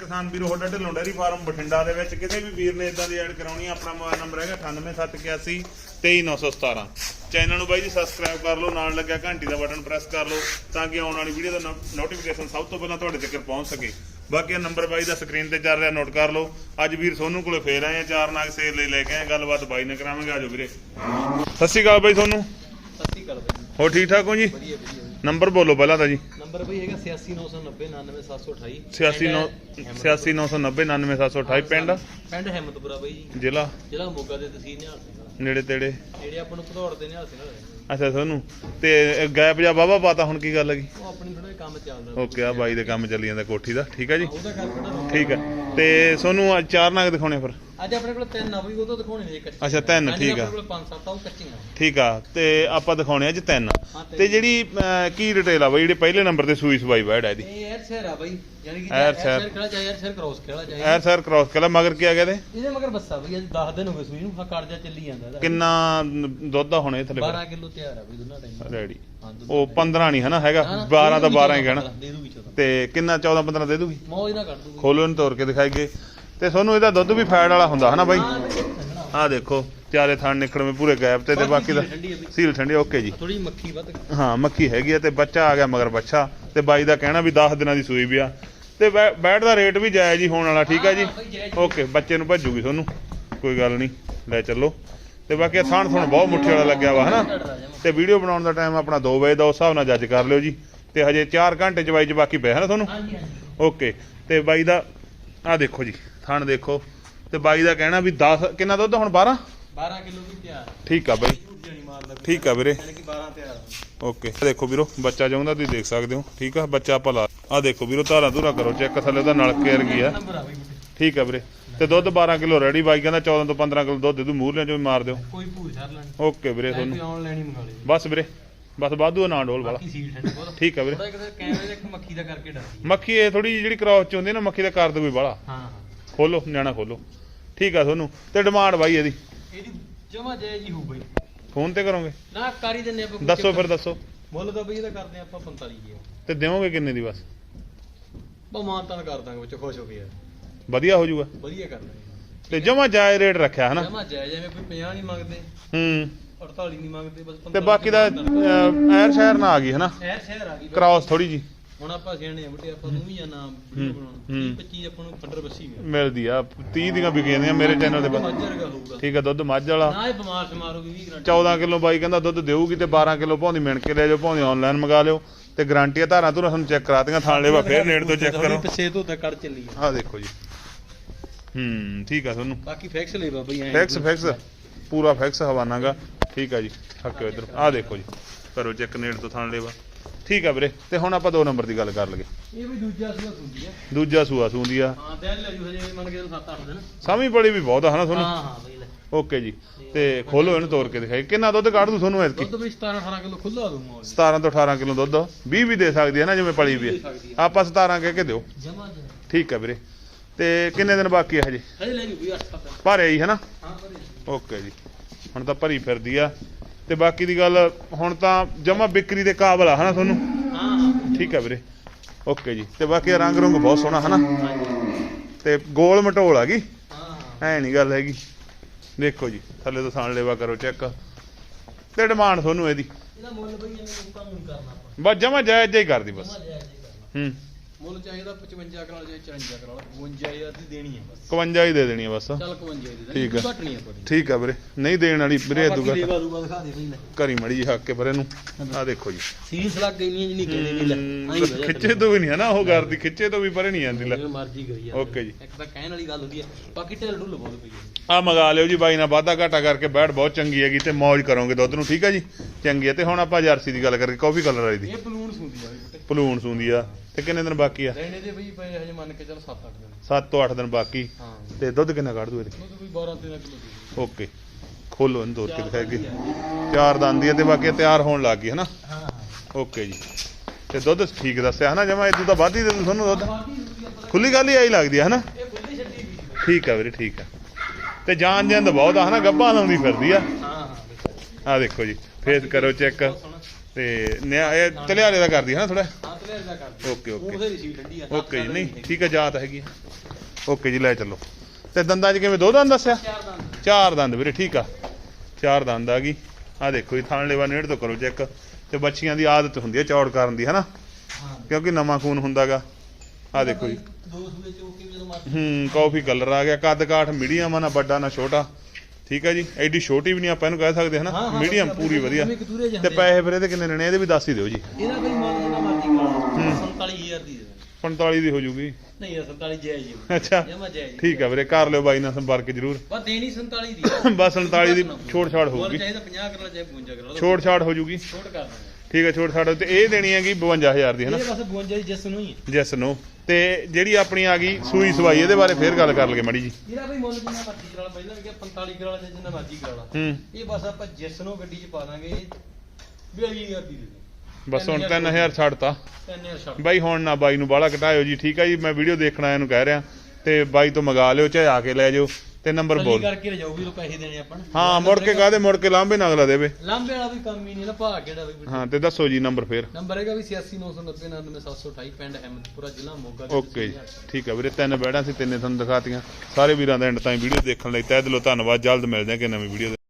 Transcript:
ਕਿਸਾਨ ਵੀਰੋ ਤੁਹਾਡਾ ਢਿੱਲੋਂ ਡੈਰੀ ਫਾਰਮ ਬਠਿੰਡਾ ਦੇ ਵਿੱਚ ਕਿਸੇ ਵੀ ਵੀਰ ਨੇ ਇਦਾਂ ਦੀ ਐਡ ਕਰਾਉਣੀ ਆ, ਆਪਣਾ ਮੋਬਾਈਲ ਨੰਬਰ ਹੈਗਾ 98781 23917 ਚੈਨਲ ਨੂੰ ਬਾਈ ਜੀ ਸਬਸਕ੍ਰਾਈਬ ਕਰ ਲਓ ਨਾਲ ਲੱਗਿਆ ਘੰਟੀ ਦਾ ਬਟਨ ਪ੍ਰੈਸ ਕਰ ਲਓ ਤਾਂ ਕਿ ਆਉਣ ਵਾਲੀ ਵੀਡੀਓ ਦਾ ਨੋਟੀਫਿਕੇਸ਼ਨ ਸਭ ਤੋਂ ਪਹਿਲਾਂ ਤੁਹਾਡੇ ਤੱਕ ਪਹੁੰਚ ਸਕੇ। ਬਾਕੀ ਇਹ ਨੰਬਰ ਬਾਈ ਦਾ ਸਕਰੀਨ ਤੇ ਚੱਲ ਰਿਹਾ ਨੋਟ ਕਰ ਲਓ। ਅੱਜ ਵੀਰ ਸੋਨੂੰ ਕੋਲੇ ਫੇਰ ਆਏ ਆ ਚਾਰ ਨਾਗ ਸੇਲ ਲਈ ਲੈ ਕੇ ਆਏ ਗੱਲਬਾਤ ਬਾਈ ਨਾਲ ਕਰਾਵਾਂਗੇ ਆਜੋ ਵੀਰੇ। ਸਤਿ ਸ਼੍ਰੀ ਅਕਾਲ ਬਾਈ ਤੁਹਾਨੂੰ ਸੱਤੀ ਕਰ ਬਈ ਹੋ ਠੀਕ ਠਾਕ ਹੋ ਜੀ? ਵਧੀਆ ਵਧੀਆ। ਬਈ। ਨੰਬਰ ਬੋਲੋ ਪਹਿਲਾਂ ਤਾਂ ਜੀ। ਨੰਬਰ ਬਈ ਹੈਗਾ 86990 99728 86990 99728 ਪਿੰਡ ਪਿੰਡ? ਹਿੰਮਤਪੁਰਾ ਬਈ ਜੀ। ਜ਼ਿਲ੍ਹਾ? ਜ਼ਿਲ੍ਹਾ ਮੋਗਾ ਦੇ ਤਹਿਸੀਲ ਨਿਹਾਲ ਸਿੰਘ ਨੇੜੇ ਤੇੜੇ? ਜਿਹੜੇ ਆਪਾਂ ਨੂੰ ਭਦੌੜ ਦੇ ਨਿਹਾਲ ਸਿੰਘ ਵਾਲੇ। ਅੱਛਾ ਤੁਹਾਨੂੰ ਤੇ ਗੈਪ ਜਾਂ ਪਾਤਾ ਹੁਣ ਕੀ ਗੱਲ ਹੈਗੀ? ਉਹ ਆਪਣੀ ਥੋੜਾ ਕੰਮ ਚੱਲਦਾ। ਓਕੇ ਆ ਬਾਈ ਦੇ ਕੰਮ ਚੱਲੀ ਜਾਂਦਾ ਕੋਠੀ ਦਾ। ਠੀਕ ਹੈ ਜੀ? ਠੀਕ ਹੈ ਤੇ ਤੁਹਾਨੂੰ ਅੱਜ ਚਾਰ ਨਗ ਦਿਖਾਉਣੇ ਫਿਰ। ਅੱਜ ਆਪਣੇ ਕੋਲ ਤਿੰਨ ਆ ਬਈ ਉਹ ਤੋਂ ਦਿਖਾਉਣੇ ਨੇ ਕੱਚੇ ਅੱਛਾ, ਤਿੰਨ, ਹਾਂਜੀ, ਠੀਕ ਆ। ਆਪਣੇ ਕੋਲ ਪੰਜ ਸੱਤ ਆ ਉਹ ਕੱਚੀਆਂ ਠੀਕ ਆ ਤੇ ਆਪਾਂ ਦਿਖਾਉਣੇ ਅੱਜ ਤਿੰਨ। ਤੇ ਜਿਹੜੀ ਅਹ, ਕੀ ਡਿਟੇਲ ਆ ਬਾਈ ਜਿਹੜੇ ਪਹਿਲੇ ਨੰਬਰ ਤੇ ਸੂਈ ਸਵਾਈ ਬੈੜ ਹੈ ਦੀ ਇਹ ਐਰ ਸ਼ਹਿਰ ਆ ਬਈ ਯਾਨੀ ਕਿ ਐਰ ਐਰ ਖੜਾ ਚਾਹੇ ਐਰ ਸ਼ਹਿਰ ਕ੍ਰੋਸ ਖੜਾ ਚਾਹੇ ਐਰ ਸਰ ਕ੍ਰਾਸ ਕਲਾ ਮਗਰ ਕੀ ਆ ਗਿਆ ਤੇ ਇਹਦੇ ਮਗਰ ਬੱਸਾ ਬਈ ਅੱਜ 10 ਦਿਨ ਹੋ ਗਏ ਸੂਈ ਨੂੰ ਹਾਂ ਕਰਜ਼ਾ ਚੱਲੀ ਜਾਂਦਾ ਇਹਦਾ। ਕਿੰਨਾ ਦੁੱਧ ਦਾ ਹੋਣੇ ਥੱਲੇ? 12 ਕਿਲੋ ਤਿਆਰ ਆ ਬਈ ਦੋਨਾਂ ਟਾਈਮ ਰੈਡੀ ਹਾਂ ਦੁੱਧ ਉਹ 15 ਨਹੀਂ ਹਨਾ ਹੈਗਾ? ਨਾ, ਨਾ, 12 ਤਾਂ ਦੇ ਦੂਗੀ 12 ਹੀ ਕਹਿਣਾ। ਦੇ ਦੂਗੀ 14 ਤੇ ਕਿੰਨਾ 14 15 ਦੇ ਦੂਗੀ? ਮੌਜ ਨਾ ਕਰ ਦੂਗੀ। ਖੋਲੋ ਤੋੜ ਕੇ ਦਿਖਾਈਏ। ਤੇ ਤੁਹਾਨੂੰ ਇਹਦਾ ਦੁੱਧ ਵੀ ਫੈਟ ਵਾਲਾ ਹੁੰਦਾ ਹਨਾ ਬਾਈ? ਆਹ ਦੇਖੋ ਚਾਰੇ ਥਣ ਨਿਕਲਵੇਂ ਪੂਰੇ ਗੈਪ ਤੇ ਤੇ ਬਾਕੀ ਦਾ ਆ ਸੀਲ ਠੰਡੀ ਓਕੇ ਜੀ। ਥੋੜੀ ਮੱਖੀ ਵੱਧ ਹਾਂ ਮੱਖੀ ਹੈਗੀ ਆ ਤੇ ਬੱਚਾ ਆ ਗਿਆ ਮਗਰ ਬੱਚਾ ਤੇ ਬਾਈ ਦਾ ਕਹਿਣਾ ਵੀ 10 ਦਿਨਾਂ ਦੀ ਸੂਈ ਵੀ ਆ। ਤੇ ਬੈ- ਬੈਟ ਦਾ ਰੇਟ ਵੀ ਜਾਇਜ਼ ਹੀ ਹੋਣ ਵਾਲਾ ਠੀਕ ਆ ਜੀ। ਓਕੇ ਬੱਚੇ ਨੂੰ ਭੱਜੂਗੀ ਤੁਹਾਨੂੰ ਕੋਈ ਗੱਲ ਨਹੀਂ ਲੈ ਚੱਲੋ। ਤੇ ਬਾਕੀ ਇਹ ਥਣ ਥਣ ਬਹੁਤ ਮੁੱਠੀ ਵਾਲਾ ਲੱਗਿਆ ਵਾ ਹਨਾ? ਤੇ ਵੀਡੀਓ ਬਣਾਉਣ ਦਾ ਟਾਈਮ ਆਪਣਾ 2 ਵਜੇ ਦਾ ਉਸ ਹਿਸਾਬ ਨਾਲ ਜੱਜ ਕਰ ਲਿਓ ਜੀ। ਤੇ ਹਜੇ 4 ਘੰਟੇ ਚ ਬਾਈ ਚ ਬਾਕੀ ਪਿਆ ਹੈ ਨਾ ਤੁਹਾਨੂੰ ਓਕੇ ਤੇ ਬਾਈ ਦਾ ਆ ਦੇਖੋ ਜੀ। ਥਣ ਦੇਖੋ। ਤੇ ਬਾਈ ਦਾ ਕਹਿਣਾ ਵੀ 10 ਕਿੰਨਾ ਦੁੱਧ ਹੁਣ 12 12 ਕਿਲੋ ਵੀ ਤਿਆਰ। ਠੀਕ ਆ ਬਾਈ। ਠੀਕ ਆ ਵੀਰੇ। ਯਾਨੀ ਕਿ 12 ਤਿਆਰ ਆ। ਓਕੇ। ਦੇਖੋ ਵੀਰੋ ਬੱਚਾ ਜਾਉਂਦਾ ਤੁਸੀਂ ਦੇਖ ਸਕਦੇ ਹੋ। ਠੀਕ ਆ ਬੱਚਾ ਭਲਾ ਆ ਦੇਖੋ ਵੀਰੋ ਧਾਰਾ ਧੂਰਾ ਕਰੋ। ਚੈੱਕ ਥੱਲੇ ਉਹਦਾ ਨਲਕੇ ਵਰਗੀ ਆ। ਠੀਕ ਆ ਵੀਰੇ। ਤੇ ਦੁੱਧ 12 ਕਿਲੋ ਰੈਡੀ ਬਾਈ ਕਹਿੰਦਾ 14 ਤੋਂ 15 ਕਿਲੋ ਦੁੱਧ ਦੇ ਦੂ ਮੂਹਰਿਆਂ ਚੋਂ ਮਾਰ ਦਿਓ। ਕੋਈ ਭੂਰ ਛੱਡ ਲੈਣੀ। ਓਕੇ ਵੀਰੇ ਤੁਹਾਨੂੰ। ਆਨਲਾਈਨ ਹੀ ਮੰਗਾ ਲਈ ਬਸ ਵੀਰੇ। ਬਸ ਵਾਧੂ ਨਾ ਡੋਲ ਵਾਲਾ। ਠੀਕ ਆ ਵੀਰੇ। ਕੈਮਰੇ ਦੇ ਇੱਕ ਮੱਖੀ ਦਾ ਕਰਕੇ ਡਰਦੀ ਮੱਖੀ ਇਹ ਥੋੜੀ ਜਿਹੜੀ ਕ੍ਰਾਸ ਚ ਹੁੰਦੀ ਨਾ ਮੱਖੀ ਦਾ ਕਰ ਦੋ ਕੋਈ ਹਾਂ ਹਾਂ। ਖੋਲੋ ਨਿਆਣਾ ਖੋਲੋ। ਠੀਕ ਆ ਤੁਹਾਨੂੰ ਤੇ ਡਿਮਾਂਡ ਬਾਈ ਇਹਦੀ। ਇਹਦੀ ਜਮਾ ਜੈ ਜੀ ਹੋ ਬਈ। ਫੋਨ ਤੇ ਕਰੋਗੇ? ਨਾ ਕਰੀ ਦਿੰਨੇ ਆਪਾਂ ਦੱਸੋ ਫਿਰ ਦੱਸੋ। ਮੁੱਲ ਤਾਂ ਬਈ ਇਹਦਾ ਕਰਦੇ ਆਪਾਂ 45 ਜੀ ਤੇ ਦੇਵੋਗੇ ਕਿੰਨੇ ਦੀ ਬਸ? ਬਾ ਮਾਨਤਾਨ ਕਰ ਦਾਂਗੇ ਵਿੱਚ ਖੁਸ਼ ਹੋ ਯਾਰ। ਵਧੀਆ ਹੋ ਜਾਊਗਾ। ਵਧੀਆ ਕਰ ਦਾਂਗੇ। ਤੇ ਜਮਾ ਜਾਇ ਰੇਟ ਰੱਖਿਆ ਹਨਾ? ਜਮਾ ਜੈ ਜਿਵੇਂ ਕੋਈ 50 ਨਹੀਂ ਮੰਗਦੇ। ਹੂੰ। 48 ਨਹੀਂ ਮੰਗਦੇ ਬਸ 45 ਤੇ ਬਾਕੀ ਦਾ ਐਰ ਸ਼ਹਿਰ ਨਾ ਆ ਗਈ ਹਨਾ? ਸ਼ਹਿਰ ਸ਼ਹਿਰ ਆ ਗਈ। ਕ੍ਰਾਸ ਥੋੜੀ ਜੀ ਹੁਣ ਆਪਾਂ ਸਿਆਣੇ ਆ ਬੁੱਢੇ ਆਪਾਂ ਨੂੰ ਵੀ ਜਾਣਾ ਵੀਡੀਓ ਹੂੰ, ਬਣਾਉਣਾ। ਹੂੰ। 25 ਆਪਾਂ ਨੂੰ ਫੰਡਰ ਬੱਸੀ ਮਿਲ ਮਿਲਦੀ ਆ 30 ਦੀਆਂ ਵਿਕ ਜਾਂਦੀਆਂ ਮੇਰੇ ਚੈਨਲ ਤੇ ਬਸ। ਮੱਝ ਵਰਗਾ ਹੋਊਗਾ। ਠੀਕ ਆ ਦੁੱਧ ਮੱਝ ਵਾਲਾ। ਨਾ ਇਹ ਬਿਮਾਰ ਸ਼ਮਾਰ ਹੋ ਗਈ 20 ਗਰੰਟੀ 14 ਕਿਲੋ ਬਾਈ ਕਹਿੰਦਾ ਦੁੱਧ ਦੇਊਗੀ ਤੇ 12 ਕਿਲੋ ਭਾਉਂਦੀ ਮਿਣ ਕੇ ਲੈ ਜਾਓ ਭਾਉਂਦੀ ਆਨਲਾਈਨ ਮੰਗਾ ਲਿਓ। ਤੇ ਗਾਰੰਟੀ ਆ ਧਾਰਾਂ ਧੁਰਾਂ ਤੁਹਾਨੂੰ ਚੈੱਕ ਕਰਾਤੀਆਂ ਥਾਣ ਲੈਵਾ ਫੇਰ ਨੇੜ ਤੋਂ ਚੈੱਕ ਕਰੋ। ਪਿੱਛੇ ਤੋਂ ਤਾਂ ਕੱਢ ਚੱਲੀ ਆ। ਆਹ ਦੇਖੋ ਜੀ। ਹੂੰ ਠੀਕ ਆ ਤੁਹਾਨੂੰ। ਬਾਕੀ ਫੈਕਸ ਲੈ ਬਾਬਾ ਜੀ ਫੈਕਸ ਫੈਕਸ ਪੂਰਾ ਫੈਕਸ ਹਵਾਨਾਗਾ। ਠੀਕ ਆ ਜੀ ਹੱਕਿਓ ਇਧਰ। ਆਹ ਦੇਖੋ ਜੀ। ਕਰੋ ਚੈੱਕ ਨੇੜ ਤੋਂ ਥਾਣ ਲੈਵਾ ਠੀਕ ਆ ਵੀਰੇ ਤੇ ਹੁਣ ਆਪਾਂ ਦੋ ਨੰਬਰ ਦੀ ਗੱਲ ਕਰ ਲਈਏ। ਇਹ ਵੀ ਦੂਜਾ ਸੂਆ ਸੁਣਦੀ ਆ। ਦੂਜਾ ਸੂਆ ਸੂੰਦੀ ਆ। ਹਾਂ ਤੇ ਲੈ ਜੂ ਹਜੇ ਮੰਨ ਕੇ 7-8 ਦਿਨ। ਸਾਮੀ ਬੜੀ ਵੀ ਬਹੁਤ ਆ ਹਨਾ ਤੁਹਾਨੂੰ? ਹਾਂ ਹਾਂ ਬਈ ਲੈ। ਓਕੇ ਜੀ ਤੇ ਖੋਲੋ ਇਹਨੂੰ ਤੋੜ ਕੇ ਦਿਖਾਈ। ਕਿੰਨਾ ਦੁੱਧ ਕੱਢ ਦੂ ਤੁਹਾਨੂੰ ਐਤਕੀ? ਦੁੱਧ ਵੀ 17-18 ਕਿਲੋ ਖੁੱਲਾ ਦੂੰ ਮੌਲ। 17 ਤੋਂ 18 ਕਿਲੋ ਦੁੱਧ। 20 ਵੀ ਦੇ ਸਕਦੀ ਹੈ ਨਾ ਜਿਵੇਂ ਪਲੀ ਵੀ ਹੈ ਆਪਾਂ 17 ਕਹਿ ਕੇ ਦਿਓ। ਠੀਕ ਹੈ ਵੀਰੇ। ਤੇ ਕਿੰਨੇ ਦਿਨ ਬਾਕੀ ਹੈ ਹਜੇ? ਹਜੇ ਲੈ ਜੂ ਵੀ 8-7 ਦਿਨ ਭਰੇ ਹੀ ਹਨਾ? ਹਾਂ ਭਰੇ ਓਕੇ ਜੀ। ਹੁਣ ਤਾਂ ਭਰੀ ਫਿਰਦੀ ਆ। ਤੇ ਬਾਕੀ ਦੀ ਗੱਲ ਹੁਣ ਤਾਂ ਜਮਾ ਵਿਕਰੀ ਦੇ ਕਾਬਲ ਆ ਹਨਾ ਤੁਹਾਨੂੰ ਹਾਂ। ਠੀਕ ਹੈ ਵੀਰੇ। ਓਕੇ ਜੀ। ਤੇ ਬਾਕੀ ਰੰਗ ਰੰਗ ਬਹੁਤ ਸੋਹਣਾ ਹਨਾ? ਤੇ ਗੋਲ ਮਟੋਲ ਆ ਗਈ ਐ ਨਹੀਂ ਗੱਲ ਹੈਗੀ। ਦੇਖੋ ਜੀ ਥੱਲੇ ਤੋਂ ਸਾਣ ਲੈਵਾ ਕਰੋ ਚੈੱਕ। ਤੇ ਡਿਮਾਂਡ ਤੁਹਾਨੂੰ ਇਹਦੀ। ਇਹਦਾ ਮੁੱਲ ਬਈ ਇਹਨੇ ਲੋਕਾਂ ਨੂੰ ਕਰਨਾ ਆਪਾਂ। ਬਸ ਜਮਾ ਜਾਇਜ਼ ਹੀ ਕਰਦੀ ਬਸ। ਹੂੰ। ਮੁੱਲ ਚਾਹੀਦਾ 55 ਕਰਾ ਚਾਹੇ 54 ਕਰਾ ਲਾ 52000 ਦੀ ਦੇਣੀ ਹੈ ਬਸ। 51 ਹੀ ਦੇ ਦੇਣੀ ਆ ਬਸ ਚੱਲ 55 ਦੀ ਠੀਕ ਆ। ਘੱਟ ਨਹੀਂ ਆਪਾਂ ਦੀ ਠੀਕ ਆ ਵੀਰੇ ਨਹੀਂ ਦੇਣ ਵਾਲੀ ਵੀਰੇ ਦੂਗਾ। ਦੇਵਾ ਦੂਗਾ ਦਿਖਾ ਦੇ ਬਈ ਲੈ ਘਰੀ ਮੜੀ ਜੀ ਹੱਕ ਕੇ ਪਰ ਇਹਨੂੰ। ਆ ਦੇਖੋ ਜੀ। ਸੀਰੀਅਸ ਲੱਗ ਗਈ ਨਹੀਂ ਜਿੰਨੀ ਕਹਿੰਦੇ ਨਹੀਂ ਲੈ। ਆਈਂ ਹਮ, ਬਹਿ ਜਾ ਖਿੱਚੇ ਤੋਂ ਵੀ ਨਹੀਂ ਹੈ ਨਾ ਉਹ ਕਰਦੀ ਖਿੱਚੇ ਤੋਂ ਵੀ ਪਰੇ ਨਹੀਂ ਜਾਂਦੀ ਲੈ। ਜਿਵੇਂ ਮਰਜ਼ੀ ਕਰੀ ਜਾ ਓਕੇ ਜੀ। ਇੱਕ ਤਾਂ ਕਹਿਣ ਵਾਲੀ ਗੱਲ ਹੁੰਦੀ ਹੈ ਬਾਕੀ ਢਿੱਲ ਢੁੱਲ ਬਹੁਤ ਪਈ ਹੈ। ਆ ਮੰਗਾ ਲਿਓ ਜੀ ਬਾਈ ਨਾਲ ਵਾਧਾ ਘਾਟਾ ਕਰਕੇ ਬੈਠ ਬਹੁਤ ਚੰਗੀ ਹੈਗੀ ਤੇ ਮौज ਕਰੋਗੇ ਦੁੱਧ ਨੂੰ ਠੀਕ ਆ ਜੀ? ਚੰਗੀ ਹੈ। ਤੇ ਹੁਣ ਆਪਾਂ ਜਰਸੀ ਦੀ ਗੱਲ ਕਰੀਏ ਕਾਫੀ ਕਲਰ ਵਾਲੀ ਦੀ। ਇਹ ਬਲੂਨ ਸੁਣਦੀ ਆ ਬਈ ਪਲੂਣ ਸੂੰਦੀ ਆ। ਤੇ ਕਿੰਨੇ ਦਿਨ ਬਾਕੀ ਆ? ਲੈਣੇ ਦੇ ਬਈ ਪਏ ਹਜੇ ਮੰਨ ਕੇ ਚੱਲ 7-8 ਦਿਨ। 7 ਤੋਂ 8 ਦਿਨ ਬਾਕੀ। ਹਾਂ। ਤੇ ਦੁੱਧ ਕਿੰਨਾ ਕੱਢ ਦੂ ਇਹਦੇ ਉਹ ਕੋਈ 12-13 ਕਿਲੋ ਦੀ ਓਕੇ। ਖੋਲੋ ਇਹਨੂੰ ਤੋੜ ਕੇ ਦਿਖਾਏਗੀ ਚਾਰ ਦੰਦ ਦੀ ਤੇ ਬਾਕੀ ਤਿਆਰ ਹੋਣ ਲੱਗ ਗਈ ਹਨਾ? ਹਾਂ ਓਕੇ ਜੀ। ਤੇ ਦੁੱਧ ਠੀਕ ਦੱਸਿਆ ਹਨਾ? ਜਮਾ ਇਦੋਂ ਤਾਂ ਵੱਧ ਹੀ ਦੇ ਦੂ ਤੁਹਾਨੂੰ ਦੁੱਧ। ਖੁੱਲੀ ਗੱਲ ਹੀ ਆਈ ਲੱਗਦੀ ਹੈ ਹਨਾ? ਠੀਕ ਆ ਵੀਰੇ ਠੀਕ ਆ। ਤੇ ਜਾਨ ਜੰਦ ਬਹੁਤ ਆ ਹਨਾ? ਗੱਭਾ ਲਾਉਂਦੀ ਫਿਰਦੀ ਆ। ਹਾਂ ਆ ਦੇਖੋ ਜੀ ਫੇਸ ਕਰੋ ਚੈੱਕ। ਤੇ ਨਿਆ ਇਹ ਤਲਿਆਰੇ ਦਾ ਕਰਦੀ ਹੈ ਨਾ ਥੋੜਾ ਹਾਂ ਤੇ 7000 ਦਾ ਕਰ ਓਕੇ ਓਕੇ ਉਹਦੇ ਰਿਸੀਵ ਠੰਡੀ ਆ। ਓਕੇ ਜੀ ਨਹੀਂ ਠੀਕ ਹੈ ਜਾਤ ਹੈਗੀ ਓਕੇ ਜੀ ਲੈ ਚੱਲੋ। ਤੇ ਦੰਦਾਂ 'ਚ ਕਿਵੇਂ ਦੋ ਦੰਦ ਦੱਸਿਆ? ਚਾਰ ਦੰਦ। ਚਾਰ ਦੰਦ ਵੀਰੇ ਠੀਕ ਆ। ਚਾਰ ਦੰਦ ਆ ਗਈ। ਆ ਦੇਖੋ ਜੀ ਥਾਣ ਲੈਵਾ ਨੇੜ ਤੋਂ ਕਰੋ ਚੈੱਕ। ਤੇ ਬੱਚੀਆਂ ਦੀ ਆਦਤ ਹੁੰਦੀ ਹੈ ਚੌੜ ਕਰਨ ਦੀ ਹਨਾ? ਕਿਉਂਕਿ ਨਵਾਂ ਖੂਨ ਹੁੰਦਾਗਾ। ਆ ਦੇਖੋ ਜੀ। ਹੂੰ ਕਾਫੀ ਕਲਰ ਆ ਗਿਆ। ਕੱਦ ਕਾਠ ਮੀਡੀਅਮ ਆ ਨਾ ਵੱਡਾ ਨਾ ਛੋਟਾ। ਠੀਕ ਹੈ ਜੀ। ਐਡੀ ਛੋਟੀ ਵੀ ਨਹੀਂ ਆਪਾਂ ਇਹਨੂੰ ਕਹਿ ਸਕਦੇ ਹਨਾ? ਮੀਡੀਅਮ ਪੂਰੀ ਵਧੀਆ। ਤੇ ਪੈਸੇ ਫਿਰ ਇਹਦੇ ਕਿੰਨੇ ਲੈਣੇ ਇਹਦੇ ਵੀ ਦੱਸ ਹੀ ਦਿਓ ਜੀ। ਇਹਦਾ ਕੋਈ ਮੁੱਲ ਕਰਾ 47000 ਦੀ ਦੇ ਦੇ 45 ਦੀ ਹੋ ਜੂਗੀ। ਨਹੀਂ ਇਹ 47 ਜਾਇਜ਼ ਹੀ ਅੱਛਾ। ਜਮਾ ਜਾਇਜ਼ ਠੀਕ ਹੈ ਵੀਰੇ ਕਰ ਲਿਓ ਬਾਈ ਨਾਲ ਸੰਪਰਕ ਜ਼ਰੂਰ। ਬਸ ਦੇਣੀ 47 ਦੀ ਆ। ਬਸ 47 ਦੀ ਛੋੜ ਛਾੜ ਮੁੱਲ ਹੋਊਗੀ ਚਾਹੀਦਾ 50 ਕਰੋ ਚਾਹੇ 52 ਕਰੋ ਛੋੜ ਛਾੜ ਹੋ ਜੂਗੀ। ਛੋਟ ਕਰ ਦਾਂਗੇ ਠੀਕ ਹੈ ਛੋੜ ਛਾੜ ਤੇ ਇਹ ਦੇਣੀ ਹੈਗੀ 52000 ਦੀ ਹਨਾ ਇਹ ਬਸ 52 ਦੀ ਜਿਸ ਨੂੰ ਹੀ ਹੈ। ਜੈਸ ਨੋ। ਤੇ ਜਿਹੜੀ ਆਪਣੀ ਆ ਗਈ ਸੂਈ ਸਵਾਈ ਇਹਦੇ ਬਾਰੇ ਫੇਰ ਗੱਲ ਕਰ ਲਈਏ ਮੜੀ ਜੀ। ਇਹਦਾ ਬਈ ਮੁੱਲ ਜਿੰਨਾ ਮਰਜ਼ੀ ਕਰਾ ਲਾ। ਪਹਿਲਾਂ ਵੀ ਕਿਹਾ 45 ਕਰਾ ਲਾ ਜਾਂ ਜਿੰਨਾ ਮਰਜ਼ੀ ਕਰਾ ਲਾ। ਹੂੰ। ਇਹ ਬਸ ਆਪਾਂ ਜਿਸ ਨੂੰ ਗੱਡੀ 'ਚ ਪਾ ਦਾਂਗੇ 42000 ਦੀ ਦੇ ਦੇ ਬਸ ਹੁਣ 3000 ਛੱਡਤਾ। 3000 ਛੱਡ ਬਾਈ ਹੁਣ ਨਾ ਬਾਈ ਨੂੰ ਬਾਹਲਾ ਘਟਾਇਓ ਜੀ ਠੀਕ ਆ ਜੀ ਮੈਂ ਵੀਡੀਓ ਦੇਖਣ ਆਇਆ ਨੂੰ ਕਹਿ ਰਿਹਾ ਤੇ ਬਾਈ ਤੋਂ ਮੰਗਾ ਲਿਓ ਚਾਹੇ ਆ ਕੇ ਲੈ ਜਾਓ ਤੇ ਨੰਬਰ ਬੋਲ। ਕਰਕੇ ਜਾਊ ਵੀ ਉਹ ਪੈਸੇ ਦੇਣੇ ਆਪਾਂ। ਹਾਂ ਮੁੜ ਕੇ ਕਾਹਦੇ ਮੁੜ ਕੇ ਲਾਂਬੇ ਨਾ ਅਗਲਾ ਦੇਵੇ। ਲਾਂਬੇ ਵਾਲਾ ਵੀ ਕੰਮ ਹੀ ਨਹੀਂ ਨਾ ਭਾਗ ਕਿਹੜਾ ਵੀ ਹਾਂ ਤੇ ਦੱਸੋ ਜੀ ਨੰਬਰ ਫੇਰ। ਨੰਬਰ ਹੈਗਾ ਵੀ 8699097728 ਪਿੰਡ ਅਹਿਮਦਪੁਰਾ ਜ਼ਿਲ੍ਹਾ ਮੋਗਾ ਓਕੇ ਜੀ ਠੀਕ ਆ ਵੀਰੇ ਤਿੰਨ ਬੈੜਾਂ ਸੀ ਤਿੰਨੇ ਤੁਹਾਨੂੰ ਦਿਖਾਤੀਆਂ। ਸਾਰੇ ਵੀਰਾਂ ਦਾ ਐਂਡ ਤਾਈਂ ਵੀਡੀਓ ਦੇਖਣ ਲਈ ਤਹਿ ਦਿਲੋਂ ਧੰਨਵਾਦ ਜਲਦ ਮਿਲਦੇ ਹਾਂ ਕਿ ਨਵੀਂ ਵੀਡੀਓ